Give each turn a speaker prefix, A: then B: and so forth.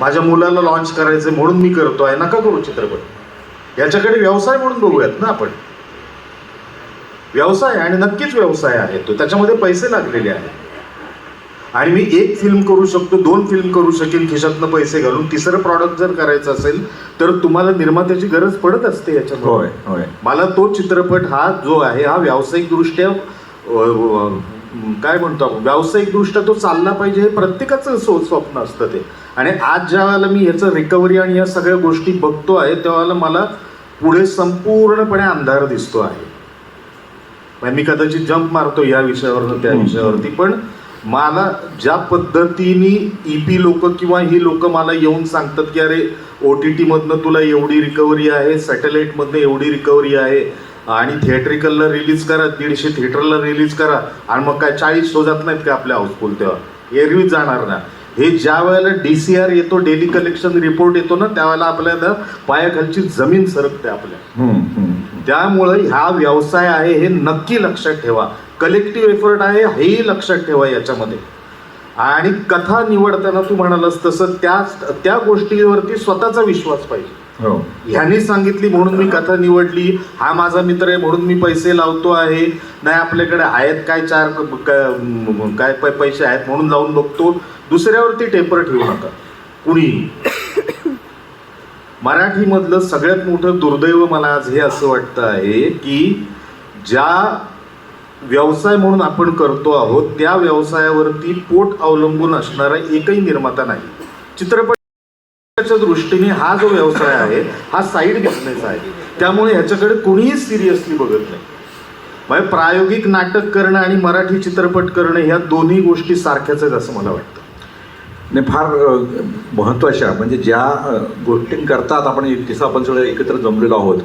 A: माझ्या मुलाला लॉन्च करायचं म्हणून मी करतोय नका करू चित्रपट. याच्याकडे व्यवसाय म्हणून बघूयात ना आपण. व्यवसाय आणि नक्कीच व्यवसाय आहे तो. त्याच्यामध्ये पैसे लागलेले आहेत. आणि मी एक फिल्म करू शकतो दोन फिल्म करू शकेन खिशातनं पैसे घालून. तिसरं प्रॉडक्ट जर करायचं असेल तर तुम्हाला निर्मात्याची गरज पडत असते याच्यामध्ये.
B: होय होय.
A: मला तो चित्रपट हा जो आहे हा व्यावसायिकदृष्ट्या काय म्हणतो आपण? व्यावसायिकदृष्ट्या तो चालला पाहिजे हे प्रत्येकाचं स्व स्वप्न असतं ते. आणि आज ज्या वेळेला मी ह्याचं रिकव्हरी आणि या सगळ्या गोष्टी बघतो आहे त्यावेळेला मला पुढे संपूर्णपणे अंधार दिसतो आहे. म्हणजे मी कदाचित जंप मारतो या विषयावरनं त्या. विषयावरती पण मला ज्या पद्धतीने ईपी लोक किंवा ही लोक मला येऊन सांगतात की अरे ओ टी टीमधनं तुला एवढी रिकव्हरी आहे सॅटेलाईटमधनं एवढी रिकव्हरी आहे आणि थिएट्रिकलला रिलीज करा दीडशे थिएटरला रिलीज करा. आणि मग काय चाळीस शो जात नाहीत का आपल्या हाऊसफुल तेव्हा? एरवी जाणार ना. हे ज्या वेळेला डी सी आर येतो डेली कलेक्शन रिपोर्ट येतो ना त्यावेळेला आपल्याला पायाखालची जमीन सरकते आपल्या. त्यामुळं हा व्यवसाय आहे हे नक्की लक्षात ठेवा. कलेक्टिव्ह एफर्ट आहे हेही लक्षात ठेवा याच्यामध्ये. आणि कथा निवडताना तू म्हणालास तसं त्या त्या गोष्टीवरती स्वतःचा विश्वास पाहिजे.
B: हो.
A: ह्याने सांगितली म्हणून मी कथा निवडली. हा माझा मित्र आहे म्हणून मी पैसे लावतो आहे. नाही आपल्याकडे आहेत काय चार काय पैसे आहेत म्हणून लावून बघतो. दुसऱ्यावरती टेपर ठेवू नका. कुणी? मराठीमधलं सगळ्यात मोठं दुर्दैव मला आज हे असं वाटतं आहे की ज्या व्यवसाय म्हणून आपण करतो आहोत त्या व्यवसायावरती पोट अवलंबून असणारा एकही निर्माता नाही. चित्रपट दृष्टीने हा जो व्यवसाय आहे हा साईड बिझनेस आहे. त्यामुळे ह्याच्याकडे कुणीही सिरियसली बघत नाही. म्हणजे प्रायोगिक नाटक करणं आणि मराठी चित्रपट करणं ह्या दोन्ही गोष्टी सारख्याच आहेत असं मला वाटतं.
B: नाही फार महत्त्वाच्या म्हणजे ज्या अ, गोष्टींकरतात आपण जसं आपण सगळे एकत्र जमलेलो आहोत